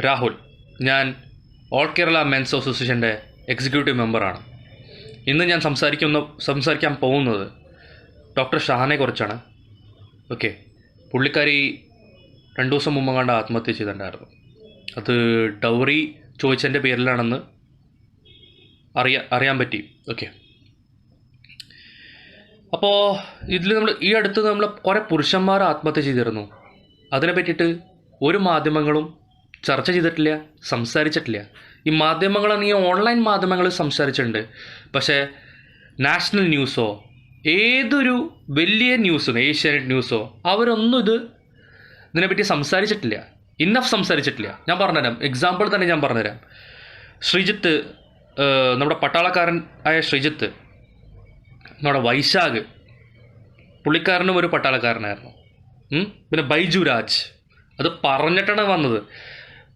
രാഹുൽ ഞാൻ all Kerala men's അസോസിയേഷന്റെ executive മെമ്പറാണ്. ഇന്ന് ഞാൻ സംസാരിക്കുന്ന സംസാരിക്കാൻ പോകുന്നത് ഡോക്ടർ ഷാനെ കുറിച്ചാണ്. ഓക്കെ പുള്ളിക്കാരി രണ്ടു ദിവസം മുമ്പ് കണ്ട് ആത്മഹത്യ ചെയ്തിട്ടുണ്ടായിരുന്നു. അത് ഡൗറി ചോദിച്ചതിന്റെ പേരിലാണെന്ന് അറിയാ അറിയാൻ പറ്റി. ഓക്കെ. അപ്പോൾ ഇതിൽ നമ്മൾ ഈ അടുത്ത് നമ്മൾ കുറേ പുരുഷന്മാർ ആത്മഹത്യ ചെയ്തിരുന്നു. അതിനെ പറ്റിയിട്ട് ഒരു മാധ്യമങ്ങളും ചർച്ച ചെയ്തിട്ടില്ല സംസാരിച്ചിട്ടില്ല. ഈ മാധ്യമങ്ങളാണ് ഈ ഓൺലൈൻ മാധ്യമങ്ങൾ സംസാരിച്ചിട്ടുണ്ട്. പക്ഷേ നാഷണൽ ന്യൂസോ ഏതൊരു വലിയ ന്യൂസും ഏഷ്യാനെറ്റ് ന്യൂസോ അവരൊന്നും ഇത് ഇതിനെപ്പറ്റി സംസാരിച്ചിട്ടില്ല. ഇന്നഫ് സംസാരിച്ചിട്ടില്ല. ഞാൻ പറഞ്ഞുതരാം. എക്സാമ്പിൾ തന്നെ ഞാൻ പറഞ്ഞുതരാം. ശ്രീജിത്ത് നമ്മുടെ പട്ടാളക്കാരൻ ആയ ശ്രീജിത്ത് നമ്മുടെ വൈശാഖ് പുള്ളിക്കാരനും ഒരു പട്ടാളക്കാരനായിരുന്നു. പിന്നെ ബൈജു രാജ് അത് പറഞ്ഞിട്ടാണ് വന്നത്.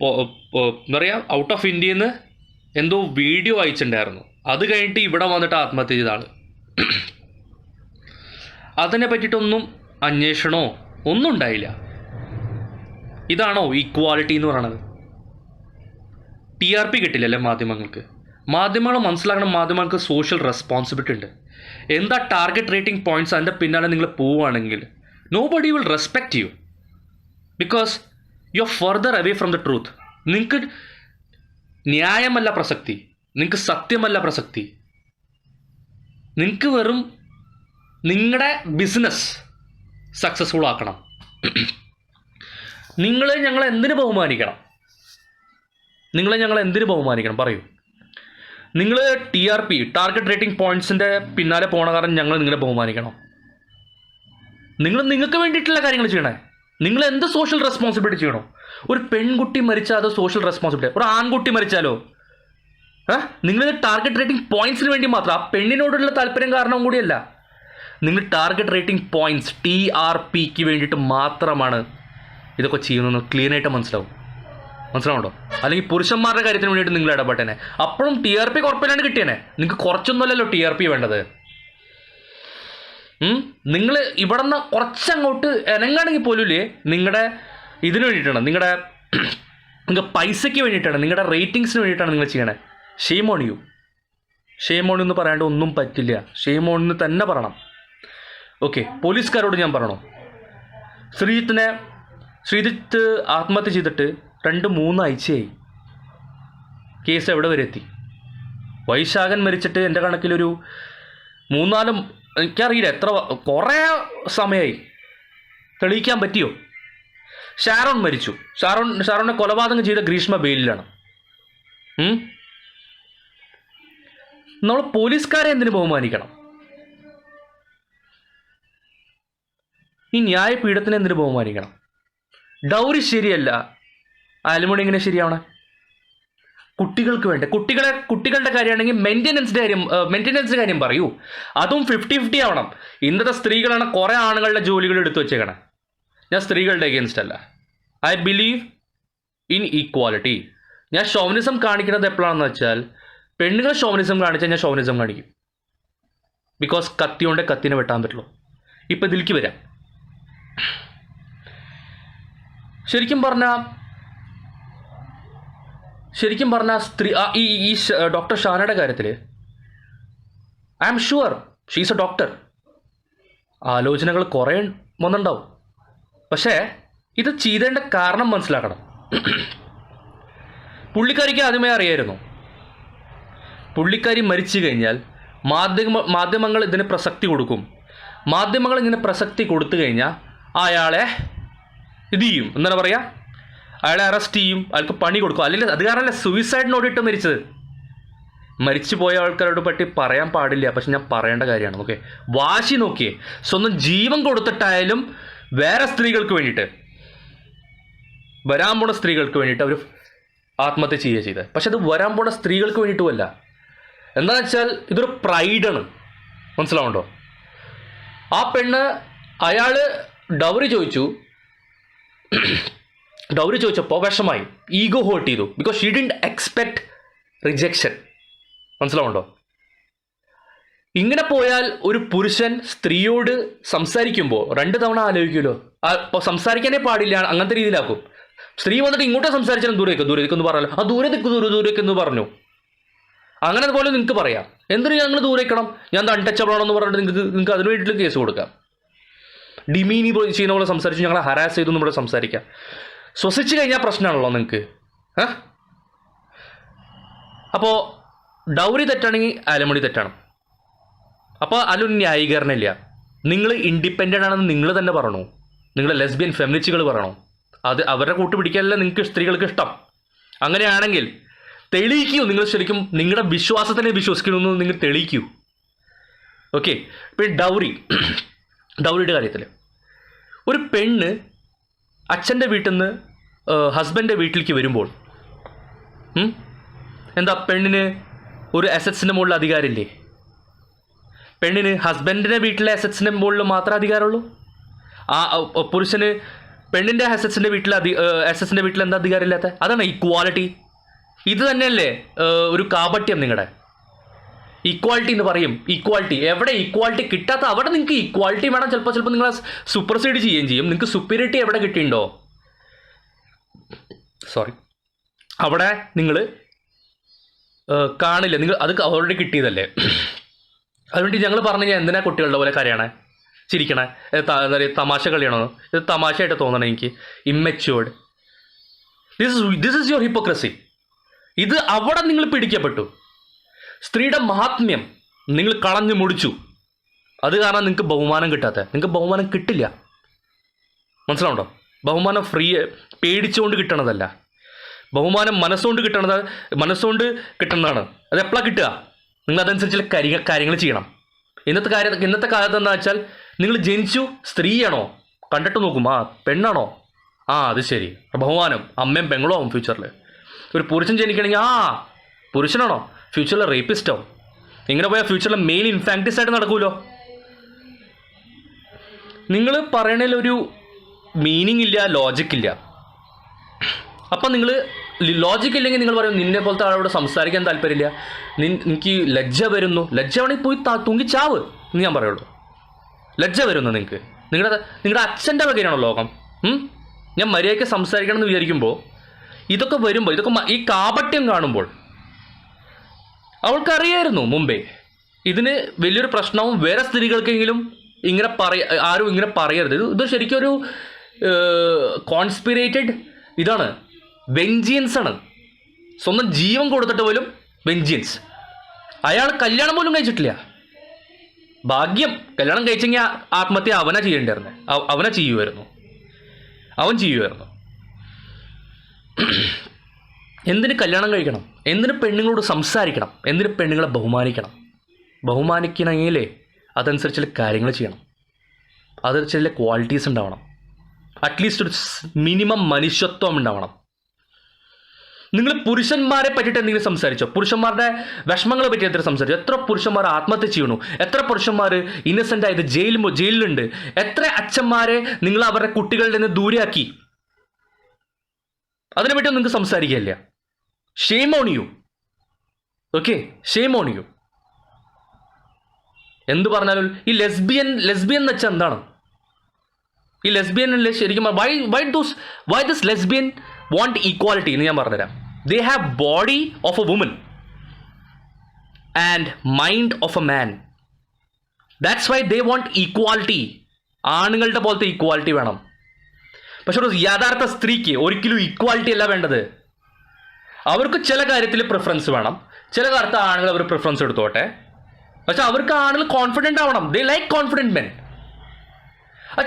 എന്താ പറയുക ഔട്ട് ഓഫ് ഇന്ത്യയിൽ നിന്ന് എന്തോ വീഡിയോ അയച്ചിട്ടുണ്ടായിരുന്നു. അത് കഴിഞ്ഞിട്ട് ഇവിടെ വന്നിട്ട് ആത്മഹത്യ ചെയ്ത ആൾ അതിനെ പറ്റിയിട്ടൊന്നും അന്വേഷണമോ ഒന്നും ഉണ്ടായില്ല. ഇതാണോ ഈക്വാലിറ്റി എന്ന് പറയണത്? ടി ആർ പി കിട്ടില്ലല്ലേ മാധ്യമങ്ങൾക്ക്? മാധ്യമങ്ങൾ മനസ്സിലാക്കണം മാധ്യമങ്ങൾക്ക് സോഷ്യൽ റെസ്പോൺസിബിലിറ്റി ഉണ്ട്. എന്താ ടാർഗറ്റ് റേറ്റിംഗ് പോയിന്റ്സ് അതിന്റെ പിന്നാലെ നിങ്ങൾ പോവുകയാണെങ്കിൽ nobody will respect you because you are further away from the truth നിങ്ങൾക്ക് ന്യായമല്ല പ്രസക്തി. നിങ്ങൾക്ക് സത്യമല്ല പ്രസക്തി. നിങ്ങൾക്ക് വെറും നിങ്ങളുടെ ബിസിനസ് സക്സസ്ഫുൾ ആക്കണം. നിങ്ങളെ ഞങ്ങൾ എന്തിനു ബഹുമാനിക്കണം? നിങ്ങളെ ഞങ്ങൾ എന്തിനു ബഹുമാനിക്കണം? പറയൂ. നിങ്ങൾ T R P target rating പോയിന്റ്സിന്റെ പിന്നാലെ പോണ കാരണം ഞങ്ങൾ നിങ്ങളെ ബഹുമാനിക്കണം. നിങ്ങൾ നിങ്ങൾക്ക് വേണ്ടിയിട്ടുള്ള കാര്യങ്ങൾ ചെയ്യണേ. നിങ്ങൾ എന്ത് സോഷ്യൽ റെസ്പോൺസിബിലിറ്റി ചെയ്യണോ? ഒരു പെൺകുട്ടി മരിച്ചാൽ അത് സോഷ്യൽ റെസ്പോൺസിബിലിറ്റി ഒരു ആൺകുട്ടി മരിച്ചാലോ? ഏഹ് നിങ്ങൾ ടാർഗറ്റ് റേറ്റിംഗ് പോയിന്റ്സിന് വേണ്ടി മാത്രം ആ പെണ്ണിനോടുള്ള താല്പര്യം കാരണം കൂടിയല്ല. നിങ്ങൾ target rating points T R പിക്ക് വേണ്ടിയിട്ട് മാത്രമാണ് ഇതൊക്കെ ചെയ്യുന്നതെന്ന് ക്ലിയർ ആയിട്ട് മനസ്സിലാവും. മനസ്സിലാവുണ്ടോ അല്ലെങ്കിൽ പുരുഷന്മാരുടെ കാര്യത്തിന് വേണ്ടിയിട്ട് നിങ്ങൾ ഇടപെട്ടേനെ. അപ്പോഴും ടി ആർ പി കുഴപ്പമില്ലാണ്ട് കിട്ടിയേനെ. നിങ്ങൾക്ക് കുറച്ചൊന്നുമല്ലല്ലോ ടി ആർ പി വേണ്ടത്. നിങ്ങൾ ഇവിടെ നിന്ന് കുറച്ചങ്ങോട്ട് ഇനങ്ങാണെങ്കിൽ പോലുമില്ലേ? നിങ്ങളുടെ ഇതിന് വേണ്ടിയിട്ടാണ്. നിങ്ങളുടെ നിങ്ങൾക്ക് പൈസയ്ക്ക് വേണ്ടിയിട്ടാണ്. നിങ്ങളുടെ റേറ്റിങ്സിന് വേണ്ടിയിട്ടാണ് നിങ്ങൾ ചെയ്യണേ. Shame on you. Shame on എന്ന് പറയാണ്ട് ഒന്നും പറ്റില്ല. ഷെയിം ഓൺ എന്ന് തന്നെ പറയണം. ഓക്കെ പോലീസുകാരോട് ഞാൻ പറയണോ? ശ്രീജിത്തിനെ ശ്രീജിത്ത് ആത്മഹത്യ ചെയ്തിട്ട് രണ്ട് മൂന്നാഴ്ചയായി. കേസ് എവിടെ വരെ എത്തി? വൈശാഖൻ മരിച്ചിട്ട് എന്റെ കണക്കിലൊരു മൂന്നാലും എനിക്കറിയില്ല എത്ര കുറേ സമയമായി തെളിയിക്കാൻ പറ്റിയോ? ഷാരോൺ മരിച്ചു. ഷാരോൺ ഷാരോണിനെ കൊലപാതകം ചെയ്ത ഗ്രീഷ്മ ബെയിലിലാണ്. നമ്മൾ പോലീസുകാരെ എന്തിനു ബഹുമാനിക്കണം? ഈ ന്യായപീഠത്തിനെ എന്തിനു ബഹുമാനിക്കണം? ഡൗറി ശരിയല്ല. അലുമണി എങ്ങനെ ശരിയാവണേ? കുട്ടികൾക്ക് വേണ്ടി? കുട്ടികളെ കുട്ടികളുടെ കാര്യമാണെങ്കിൽ മെയിന്റെനൻസിന്റെ കാര്യം മെയിന്റെനൻസിന്റെ കാര്യം പറയൂ. അതും ഫിഫ്റ്റി ഫിഫ്റ്റി ആവണം. ഇന്നത്തെ സ്ത്രീകളാണ് കുറേ ആണുങ്ങളുടെ ജോലികൾ എടുത്തു വെച്ചേക്കണം. ഞാൻ സ്ത്രീകളുടെ അഗേൻസ്റ്റ് അല്ല. ഐ ബിലീവ് ഇൻ ഈക്വാലിറ്റി ഞാൻ ഷോവനിസം കാണിക്കുന്നത് എപ്പോഴാണെന്ന് വെച്ചാൽ പെണ്ണുങ്ങൾ ഷോവനിസം കാണിച്ചാൽ ഞാൻ ഷോവനിസം കാണിക്കും. ബിക്കോസ് കത്തി കൊണ്ട് കത്തിനെ വെട്ടാൻ പറ്റുള്ളൂ. ഇപ്പം ഇതിലേക്ക് വരാം. ശരിക്കും പറഞ്ഞാൽ ശരിക്കും പറഞ്ഞാൽ സ്ത്രീ ഈ ഈ ഡോക്ടർ ഷാനയുടെ കാര്യത്തിൽ I am sure she's a doctor ആലോചനകൾ കുറേ വന്നിട്ടുണ്ടാവും പക്ഷേ ഇത് ചെയ്തേണ്ട കാരണം മനസ്സിലാക്കണം. പുള്ളിക്കാരിക്ക് ആദ്യമേ അറിയായിരുന്നു. പുള്ളിക്കാരി മരിച്ചു കഴിഞ്ഞാൽ മാധ്യമ മാധ്യമങ്ങൾ ഇതിന് പ്രസക്തി കൊടുക്കും. മാധ്യമങ്ങൾ ഇങ്ങനെ പ്രസക്തി കൊടുത്തു കഴിഞ്ഞാൽ അയാളെ ഇത് ചെയ്യും. എന്താണ് പറയുക അയാളെ അറസ്റ്റ് ചെയ്യും അയാൾക്ക് പണി കൊടുക്കും. അല്ലെങ്കിൽ അത് കാരണമല്ല സൂയിസൈഡ് നോട്ടിട്ട് മരിച്ചത്. മരിച്ചു പോയ ആൾക്കാരോട് പറ്റി പറയാൻ പാടില്ല പക്ഷെ ഞാൻ പറയേണ്ട കാര്യമാണ് ഓക്കെ വാശി നോക്കിയേ. സ്വന്തം ജീവൻ കൊടുത്തിട്ടായാലും വേറെ സ്ത്രീകൾക്ക് വേണ്ടിയിട്ട് വരാൻ പോണ സ്ത്രീകൾക്ക് വേണ്ടിയിട്ട് അവർ ആത്മഹത്യ ചെയ്യുക ചെയ്തത്. പക്ഷെ അത് വരാൻ പോണ സ്ത്രീകൾക്ക് വേണ്ടിയിട്ടുമല്ല. എന്താണെന്ന് വെച്ചാൽ ഇതൊരു പ്രൈഡാണ് മനസ്സിലാവുണ്ടോ ആ പെണ്ണ് അയാൾ ഡൗറി ചോദിച്ചു. ഡൗറി ചോദിച്ചപ്പോൾ വിഷമായി. ഈഗോ ഹേർട്ട് ചെയ്തു. Because she didn't expect rejection മനസ്സിലാവുണ്ടോ ഇങ്ങനെ പോയാൽ ഒരു പുരുഷൻ സ്ത്രീയോട് സംസാരിക്കുമ്പോൾ രണ്ട് തവണ ആലോചിക്കുമല്ലോ. അപ്പോൾ സംസാരിക്കാനേ പാടില്ല അങ്ങനത്തെ രീതിയിലാക്കും. സ്ത്രീ വന്നിട്ട് ഇങ്ങോട്ട് സംസാരിച്ചാലും ദൂരേക്ക് ദൂരെ എന്ന് പറഞ്ഞല്ലോ. ആ ദൂരെ നിൽക്കും ദൂരെ ദൂരേക്ക് എന്ന് പറഞ്ഞു. അങ്ങനെ പോലെ നിങ്ങൾക്ക് പറയാം. എന്തിനു ഞങ്ങൾ ദൂരേക്കണം? ഞാൻ അൺടച്ചബിൾ ആണെന്ന് പറഞ്ഞിട്ട് നിങ്ങൾക്ക് നിങ്ങൾക്ക് അതിന് വേണ്ടിയിട്ട് കേസ് കൊടുക്കാം. ഡിമീനി ചെയ്യുന്ന പോലെ സംസാരിച്ച് ഞങ്ങളെ ഹരാസ് ചെയ്തു നമ്മുടെ സംസാരിക്കാം. ശ്വസിച്ച് കഴിഞ്ഞാൽ പ്രശ്നമാണല്ലോ നിങ്ങൾക്ക് അപ്പോൾ ഡൗറി തെറ്റാണെങ്കിൽ അലമുടി തെറ്റാണ്. അപ്പോൾ അതിലൊരു ന്യായീകരണമില്ല. നിങ്ങൾ ഇൻഡിപെൻഡന്റ് ആണെന്ന് നിങ്ങൾ തന്നെ പറയണു? നിങ്ങൾ ലെസ്ബിയൻ ഫെമിനിസ്റ്റുകൾ പറയണോ? അത് അവരുടെ കൂട്ട് പിടിക്കാനല്ല നിങ്ങൾക്ക് സ്ത്രീകൾക്ക് ഇഷ്ടം. അങ്ങനെയാണെങ്കിൽ തെളിയിക്കൂ നിങ്ങൾ ശരിക്കും നിങ്ങളുടെ വിശ്വാസത്തിനെ വിശ്വസിക്കണമെന്ന് നിങ്ങൾ തെളിയിക്കൂ. ഓക്കെ ഇപ്പോൾ ഡൗറി ഡൗറിയുടെ കാര്യത്തിൽ ഒരു പെണ്ണ് അച്ഛന്റെ വീട്ടിൽ നിന്ന് ഹസ്ബൻഡിന്റെ വീട്ടിലേക്ക് വരുമ്പോൾ എന്താ പെണ്ണിന് ഒരു അസറ്റ്സിന്റെ മുകളിൽ അധികാരമില്ലേ? പെണ്ണിന് ഹസ്ബൻഡിന്റെ വീട്ടിലെ അസറ്റ്സിന്റെ മുകളിൽ മാത്രമേ അധികാരമുള്ളൂ? ആ പുരുഷന് പെണ്ണിന്റെ അസറ്റ്സിന്റെ വീട്ടിൽ അധി അസറ്റ്സിന്റെ വീട്ടിൽ എന്താ അധികാരമില്ലാത്ത? അതാണ് ഇക്വാലിറ്റി ഇത് തന്നെയല്ലേ ഒരു കാപട്യം നിങ്ങളുടെ ഇക്വാളിറ്റി എന്ന് പറയും. ഇക്വാളിറ്റി എവിടെ ഇക്വാളിറ്റി കിട്ടാത്ത അവിടെ നിങ്ങൾക്ക് ഇക്വാളിറ്റി വേണം. ചിലപ്പോൾ ചിലപ്പോൾ നിങ്ങളെ സൂപ്പർസൈഡ് ചെയ്യുകയും ചെയ്യും. നിങ്ങൾക്ക് സുപ്പീരിയറിറ്റി എവിടെ കിട്ടിയിട്ടുണ്ടോ? സോറി അവിടെ നിങ്ങൾ കാണില്ല. നിങ്ങൾ അത് ഓൾറെഡി കിട്ടിയതല്ലേ? അതുകൊണ്ട് ഞങ്ങൾ പറഞ്ഞു കഴിഞ്ഞാൽ എന്തിനാ കുട്ടികളുടെ പോലെ കരയണേ? ചിരിക്കണേ? എന്താ പറയുക തമാശ കളിയാണോ? ഇത് തമാശയായിട്ട് തോന്നണം എനിക്ക്. Immatured this is this is your hypocrisy ഇത് അവിടെ നിങ്ങൾ പിടിക്കപ്പെട്ടു. സ്ത്രീയുടെ മഹാത്മ്യം നിങ്ങൾ കളഞ്ഞു മുടിച്ചു. അത് കാരണം നിങ്ങൾക്ക് ബഹുമാനം കിട്ടാത്ത. നിങ്ങൾക്ക് ബഹുമാനം കിട്ടില്ല. മനസ്സിലാവുണ്ടോ ബഹുമാനം ഫ്രീ പേടിച്ചുകൊണ്ട് കിട്ടണതല്ല. ബഹുമാനം മനസ്സുകൊണ്ട് കിട്ടണത് മനസ്സുകൊണ്ട് കിട്ടുന്നതാണ്. അത് എപ്പോഴാണ് കിട്ടുക? നിങ്ങൾ അതനുസരിച്ചുള്ള കാര്യ കാര്യങ്ങൾ ചെയ്യണം. ഇന്നത്തെ കാര്യം ഇന്നത്തെ കാലത്ത് എന്താ വെച്ചാൽ നിങ്ങൾ ജനിച്ചു സ്ത്രീയാണോ? കണ്ടിട്ട് നോക്കും. ആ പെണ്ണാണോ? ആ അത് ശരി. ബഹുമാനം. അമ്മയും പെങ്ങളും ആവും ഫ്യൂച്ചറിൽ ഒരു പുരുഷൻ ജനിക്കണമെങ്കിൽ ആ പുരുഷനാണോ? ഫ്യൂച്ചറിൽ റേപ്പിസ്റ്റ് ആവും. ഇങ്ങനെ പോയാൽ ഫ്യൂച്ചറിൽ മെയിൻ ഇൻഫാക്ടീസ് ആയിട്ട് നടക്കുമല്ലോ നിങ്ങൾ പറയണതിൽ ഒരു മീനിങ് ഇല്ല ലോജിക് ഇല്ല. അപ്പം നിങ്ങൾ ലോജിക് ഇല്ലെങ്കിൽ നിങ്ങൾ പറയും നിന്നെ പോലത്തെ ആളോട് സംസാരിക്കാൻ താല്പര്യമില്ല. നിൻ എനിക്ക് ലജ്ജ വരുന്നു. ലജ്ജ വേണമെങ്കിൽ പോയി തൂങ്ങി ചാവ് എന്ന് ഞാൻ പറയുള്ളൂ. ലജ്ജ വരുന്നു നിങ്ങൾക്ക് നിങ്ങളുടെ നിങ്ങളുടെ അച്ഛന്റെ വകയാണോ ലോകം? ഞാൻ മര്യാദയ്ക്ക് സംസാരിക്കണം എന്ന് വിചാരിക്കുമ്പോൾ ഇതൊക്കെ വരുമ്പോൾ ഇതൊക്കെ ഈ കാപട്യം കാണുമ്പോൾ അവൾക്കറിയായിരുന്നു മുമ്പേ. ഇതിന് വലിയൊരു പ്രശ്നവും വേറെ സ്ത്രീകൾക്കെങ്കിലും ഇങ്ങനെ പറയ ആരും ഇങ്ങനെ പറയരുത്. ഇത് ശരിക്കും ഒരു കോൺസ്പിറേറ്റഡ് ഇതാണ്. വെഞ്ചിയൻസ് ആണ്. സ്വന്തം ജീവൻ കൊടുത്തിട്ട് പോലും വെഞ്ചിയൻസ് അയാൾ കല്യാണം പോലും കഴിച്ചിട്ടില്ല. ഭാഗ്യം. കല്യാണം കഴിച്ചെങ്കിൽ ആത്മഹത്യ അവനാ ചെയ്യണ്ടായിരുന്നു അവ- അവനാ ചെയ്യുമായിരുന്നു അവൻ ചെയ്യുമായിരുന്നു എന്തിന് കല്യാണം കഴിക്കണം? എന്തിന് പെണ്ണുങ്ങളോട് സംസാരിക്കണം? എന്തിന് പെണ്ണുങ്ങളെ ബഹുമാനിക്കണം? ബഹുമാനിക്കണമെങ്കിലേ അതനുസരിച്ചുള്ള കാര്യങ്ങൾ ചെയ്യണം. അതനുസരിച്ചുള്ള ക്വാളിറ്റീസ് ഉണ്ടാവണം. അറ്റ്ലീസ്റ്റ് ഒരു മിനിമം മനുഷ്യത്വം ഉണ്ടാവണം. നിങ്ങൾ പുരുഷന്മാരെ പറ്റിയിട്ട് എന്തെങ്കിലും സംസാരിച്ചോ? പുരുഷന്മാരുടെ വിഷമങ്ങളെ പറ്റി എത്ര സംസാരിച്ചു? എത്ര പുരുഷന്മാർ ആത്മഹത്യ ചെയ്യണു? എത്ര പുരുഷന്മാർ ഇന്നസെന്റ് ആയത് ജയിലിൽ ജയിലിലുണ്ട് എത്ര അച്ഛന്മാരെ നിങ്ങൾ അവരുടെ കുട്ടികളിൽ നിന്ന് ദൂരെയാക്കി? അതിനെ പറ്റി നിങ്ങൾക്ക് സംസാരിക്കില്ല shame on you okay shame on you എന്ത് പറഞ്ഞാലും ഈ ലെസ്ബിയൻ ലെസ്ബിയൻ എന്ന് വെച്ചാൽ എന്താണ്? ഈ ലെസ്ബിയൻ ശരിക്കും why why those why this lesbian want equality എന്ന് ഞാൻ പറഞ്ഞുതരാം. They have body of a woman and mind of a man that's why they want equality ആണുങ്ങളുടെ പോലത്തെ ഈക്വാലിറ്റി വേണം. പക്ഷെ ഒരു യഥാർത്ഥ സ്ത്രീക്ക് ഒരിക്കലും ഈക്വാലിറ്റി അല്ല വേണ്ടത്. അവർക്ക് ചില കാര്യത്തിൽ പ്രിഫറൻസ് വേണം. ചില കാര്യത്തിൽ ആണുങ്ങൾ അവർ പ്രിഫറൻസ് എടുത്തോട്ടെ. പക്ഷെ അവർക്ക് ആണുങ്ങൾ കോൺഫിഡന്റ് ആവണം. ദേ ലൈക്ക് കോൺഫിഡന്റ് മെൻ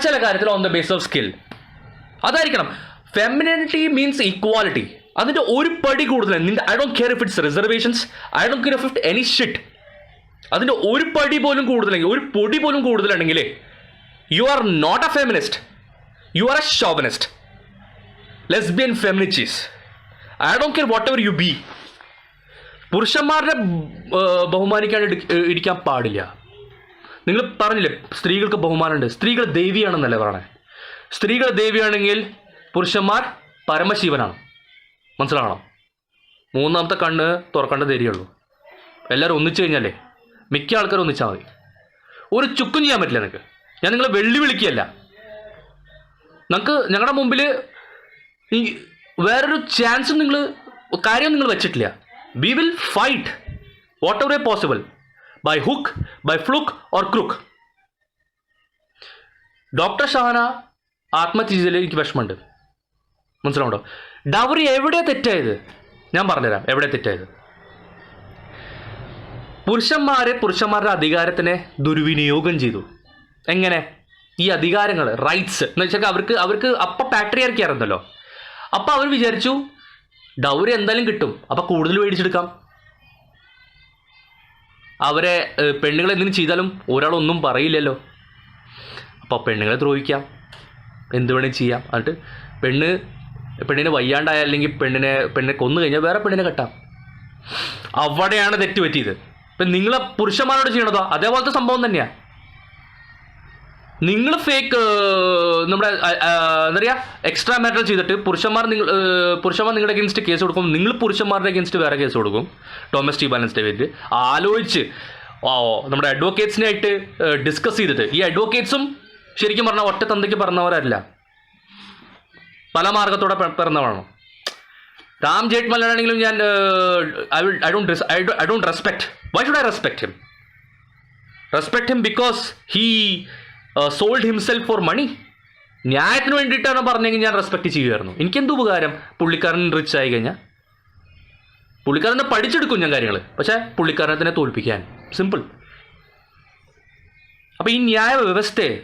ചില കാര്യത്തിൽ on the base of skill അതായിരിക്കണം. ഫെമിനിറ്റി മീൻസ് ഈക്വാലിറ്റി അതിന്റെ ഒരു പടി കൂടുതൽ. I don't care if it's reservations I don't care if it any shit അതിന്റെ ഒരു പടി പോലും കൂടുതലെങ്കിൽ ഒരു പൊടി പോലും കൂടുതലുണ്ടെങ്കിൽ you are not a feminist you are a chauvinist lesbian feminities I don't care whatever you be പുരുഷന്മാരുടെ ബഹുമാനിക്കാൻ ഇരിക്കാൻ പാടില്ല. നിങ്ങൾ പറഞ്ഞില്ലേ സ്ത്രീകൾക്ക് ബഹുമാനമുണ്ട്. സ്ത്രീകൾ ദേവിയാണെന്നല്ലേ പറയണേ. സ്ത്രീകൾ ദേവിയാണെങ്കിൽ പുരുഷന്മാർ പരമശിവനാണ്. മനസ്സിലാവണം? മൂന്നാമത്തെ കണ്ണ് തുറക്കേണ്ട ധൈര്യമുള്ളൂ. എല്ലാവരും ഒന്നിച്ചു കഴിഞ്ഞാലേ മിക്ക ആൾക്കാരും ഒന്നിച്ചാൽ മതി. ഒരു ചുക്കും ചെയ്യാൻ പറ്റില്ല നിങ്ങൾക്ക് ഞാൻ നിങ്ങളെ വെള്ളി വിളിക്കുകയല്ല. നമുക്ക് ഞങ്ങളുടെ മുമ്പിൽ ഈ വേറൊരു ചാൻസും നിങ്ങൾ കാര്യം നിങ്ങൾ വെച്ചിട്ടില്ല. We will fight whatever a possible by hook, by fluke or crook. Doctor Shana ആത്മഹത്യ ചെയ്തതിൽ എനിക്ക് വിഷമമുണ്ട്. മനസ്സിലാവുണ്ടോ ഡൗറി എവിടെയാ തെറ്റായത്? ഞാൻ പറഞ്ഞുതരാം എവിടെ തെറ്റായത്? പുരുഷന്മാരെ പുരുഷന്മാരുടെ അധികാരത്തിനെ ദുർവിനിയോഗം ചെയ്തു. എങ്ങനെ? ഈ അധികാരങ്ങൾ റൈറ്റ്സ് എന്ന് വെച്ചാൽ അവർക്ക് അവർക്ക് അപ്പം പാട്രിയാർക്കി ആയിരുന്നല്ലോ. അപ്പം അവർ വിചാരിച്ചു ഡൗറി എന്തായാലും കിട്ടും. അപ്പം കൂടുതൽ മേടിച്ചെടുക്കാം. അവരെ പെണ്ണുങ്ങൾ എന്തിനും ചെയ്താലും ഒരാളൊന്നും പറയില്ലല്ലോ. അപ്പോൾ പെണ്ണുങ്ങളെ ദ്രോഹിക്കാം. എന്ത് വേണേലും ചെയ്യാം. എന്നിട്ട് പെണ്ണ് പെണ്ണിനെ വയ്യാണ്ടായ അല്ലെങ്കിൽ പെണ്ണിനെ പെണ്ണിനെ കൊന്നു കഴിഞ്ഞാൽ വേറെ പെണ്ണിനെ കെട്ടാം. അവിടെയാണ് തെറ്റ് പറ്റിയത് ഇപ്പം നിങ്ങളെ പുരുഷന്മാരോട് ചെയ്യണതോ? അതേപോലത്തെ സംഭവം തന്നെയാണ് നിങ്ങൾ ഫേക്ക് നമ്മുടെ എന്താ പറയുക എക്സ്ട്രാ മാറ്റർ ചെയ്തിട്ട് പുരുഷന്മാർ നിങ്ങൾ പുരുഷന്മാർ നിങ്ങളുടെ അഗേൻസ്റ്റ് കേസ് കൊടുക്കും നിങ്ങൾ പുരുഷന്മാരുടെ അഗേൻസ്റ്റ് വേറെ കേസ് കൊടുക്കും ഡൊമസ്റ്റിക് ബാലൻസ് വേണ്ടി ആലോചിച്ച് നമ്മുടെ അഡ്വക്കേറ്റ്സിനായിട്ട് ഡിസ്കസ് ചെയ്തിട്ട് ഈ അഡ്വക്കേറ്റ്സും ശരിക്കും പറഞ്ഞാൽ ഒറ്റ തന്തയ്ക്ക് പറഞ്ഞവരല്ല. പല മാർഗത്തോടെ പിറന്നവരാണ് രാം ജേഠ്മലാണെങ്കിലും ഞാൻ I will I don't I don't respect why should I respect him respect him because he sold himself for money ന്യായത്തിന് വേണ്ടിയിട്ടാണ് പറഞ്ഞെങ്കിൽ ഞാൻ റെസ്പെക്ട് ചെയ്യുമായിരുന്നു. എനിക്കെന്ത് ഉപകാരം? പുള്ളിക്കാരൻ റിച്ച് ആയി കഴിഞ്ഞാൽ പുള്ളിക്കാരനെ പഠിച്ചെടുക്കും ഞാൻ കാര്യങ്ങൾ പക്ഷേ പുള്ളിക്കാരനെ തന്നെ തോൽപ്പിക്കാൻ. സിമ്പിൾ അപ്പോൾ ഈ ന്യായ വ്യവസ്ഥയെ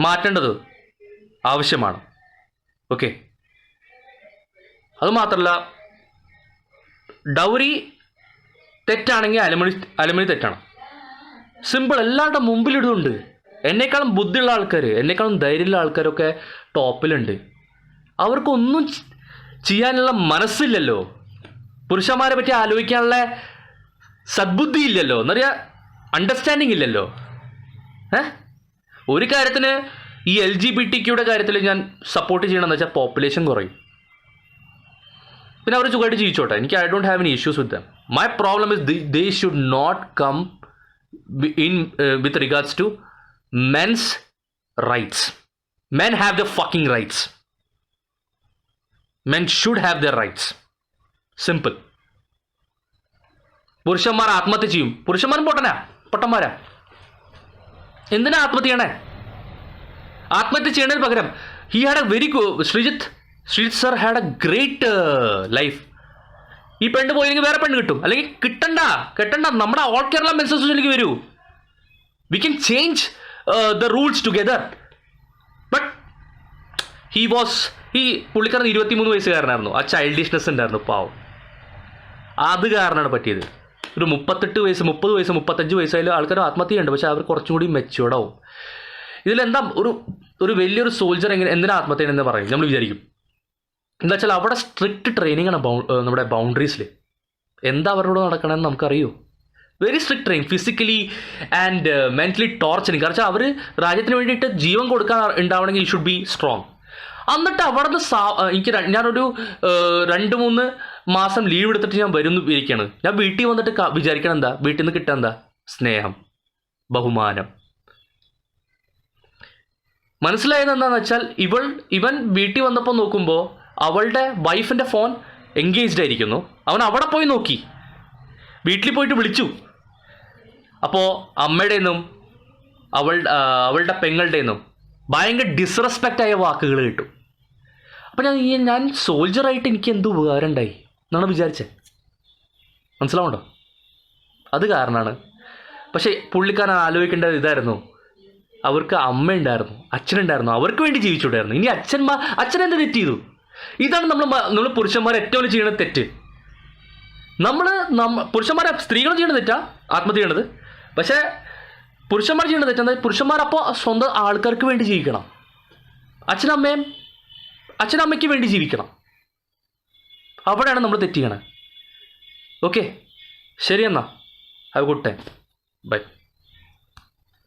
മാറ്റേണ്ടത് ആവശ്യമാണ്. ഓക്കെ അതുമാത്രമല്ല ഡൗറി തെറ്റാണെങ്കിൽ അലമണി അലമണി തെറ്റാണ്. സിമ്പിൾ എല്ലാവരുടെ മുമ്പിലിടുന്നുണ്ട്. എന്നെക്കാളും ബുദ്ധിയുള്ള ആൾക്കാർ എന്നെക്കാളും ധൈര്യമുള്ള ആൾക്കാരൊക്കെ ടോപ്പിലുണ്ട്. അവർക്കൊന്നും ചെയ്യാനുള്ള മനസ്സില്ലല്ലോ. പുരുഷന്മാരെ പറ്റി ആലോചിക്കാനുള്ള സദ്ബുദ്ധി ഇല്ലല്ലോ. എന്നറിയാ അണ്ടർസ്റ്റാൻഡിങ് ഇല്ലല്ലോ. ഏ? ഒരു കാര്യത്തിന് ഈ എൽ ജി ബി ടി ക്യൂടെ കാര്യത്തിൽ ഞാൻ സപ്പോർട്ട് ചെയ്യണമെന്ന് വെച്ചാൽ പോപ്പുലേഷൻ കുറയും. പിന്നെ അവർ സുഖമായിട്ട് ജീവിച്ചോട്ടെ. എനിക്ക് I don't have any issues with them my problem is they should not come in uh, with regards to men's rights men have the fucking rights men should have their rights simple പുരുഷന്മാർ ആത്മഹത്യ ചെയ്യും പുരുഷന്മാരും പൊട്ടനാ പൊട്ടന്മാരാ എന്തിനാ ആത്മഹത്യ ചെയ്യണേ ആത്മഹത്യ ചെയ്യണതിന് പകരം he had a very Sreejith Sreejith sir had a great life ഈ പെണ്ണ് പോയില്ലെങ്കിൽ വേറെ പെണ്ണ് കിട്ടും. അല്ലെങ്കിൽ കിട്ടണ്ട കിട്ടണ്ട. നമ്മുടെ ഓൾ കേരള മെൻസ് അസോസിയേഷനിലേക്ക് വരൂ. We can change the rules together but he was ഈ പുള്ളിക്കാരൻ ഇരുപത്തിമൂന്ന് വയസ്സുകാരനായിരുന്നു. ആ ചൈൽഡിഷ്നെസ് ഉണ്ടായിരുന്നു പാവം. അത് കാരണമാണ് പറ്റിയത്. ഒരു മുപ്പത്തെട്ട് വയസ്സ് മുപ്പത് വയസ്സ് മുപ്പത്തഞ്ച് വയസ്സായാലും ആൾക്കാർ ആത്മഹത്യ ചെയ്യുന്നുണ്ട് പക്ഷേ അവർ കുറച്ചും കൂടി മെച്ചുവർഡാവും ഇതിലെന്താ ഒരു ഒരു വലിയൊരു സോൾജർ എങ്ങനെ എന്തിനാ ആത്മഹത്യ എന്ന് പറയും? നമ്മൾ വിചാരിക്കും. എന്താ വെച്ചാൽ അവിടെ സ്ട്രിക്റ്റ് ട്രെയിനിങ് ആണ് നമ്മുടെ ബൗണ്ടറീസിൽ എന്താ അവരോട് നടക്കണമെന്ന് നമുക്കറിയോ? Very strict train physically and mentally torturing കാരണം അവർ രാജ്യത്തിന് വേണ്ടിയിട്ട് ജീവൻ കൊടുക്കാൻ ഉണ്ടാവണമെങ്കിൽ ഷുഡ് ബി സ്ട്രോങ് എന്നിട്ട് അവിടെ നിന്ന് സാ എനിക്ക് ഞാനൊരു രണ്ട് മൂന്ന് മാസം ലീവ് എടുത്തിട്ട് ഞാൻ വരുന്നു ഇരിക്കുകയാണ് ഞാൻ വീട്ടിൽ വന്നിട്ട് വിചാരിക്കണം എന്താ? വീട്ടിൽ നിന്ന് കിട്ടാൻ എന്താ? സ്നേഹം. ബഹുമാനം. മനസ്സിലായത് എന്താണെന്ന് വെച്ചാൽ ഇവൾ ഇവൻ വീട്ടിൽ വന്നപ്പോൾ നോക്കുമ്പോൾ അവളുടെ വൈഫിന്റെ ഫോൺ എൻഗേജ്ഡ് ആയിരിക്കുന്നു. അവൻ അവിടെ പോയി നോക്കി. വീട്ടിൽ പോയിട്ട് വിളിച്ചു. അപ്പോൾ അമ്മയുടെ നിന്നും അവൾ അവളുടെ പെങ്ങളുടെ നിന്നും ഭയങ്കര ഡിസ്റെസ്പെക്റ്റ് ആയ വാക്കുകൾ കിട്ടും. അപ്പം ഞാൻ ഞാൻ സോൾജറായിട്ട് എനിക്ക് എന്ത് ഉപകാരം ഉണ്ടായി എന്നാണ് വിചാരിച്ചത് മനസ്സിലാവുണ്ടോ അത് കാരണമാണ് പക്ഷേ പുള്ളിക്കാരൻ ആലോചിക്കേണ്ടത് ഇതായിരുന്നു. അവർക്ക് അമ്മയുണ്ടായിരുന്നു അച്ഛനുണ്ടായിരുന്നു അവർക്ക് വേണ്ടി ജീവിച്ചുകൂടായിരുന്നു ഇനി അച്ഛൻ എന്ത് തെറ്റ് ചെയ്തു? ഇതാണ് നമ്മൾ നമ്മൾ പുരുഷന്മാർ ഏറ്റവും ചെയ്യുന്ന തെറ്റ്. നമ്മൾ നമ്മ പുരുഷന്മാരെ സ്ത്രീകൾ ചെയ്യുന്ന തെറ്റാ? ആത്മഹത്യ ചെയ്യണത്. പക്ഷേ പുരുഷന്മാർ ചെയ്യുന്ന തെറ്റെന്താ? പുരുഷന്മാർ അപ്പോൾ സ്വന്തം ആൾക്കാർക്ക് വേണ്ടി ജീവിക്കണം. അച്ഛനമ്മയും അച്ഛനമ്മയ്ക്ക് വേണ്ടി ജീവിക്കണം. അവിടെയാണ് നമ്മൾ തെറ്റ് ചെയ്യണത്. ഓക്കെ? ശരി എന്നാ. Have good time by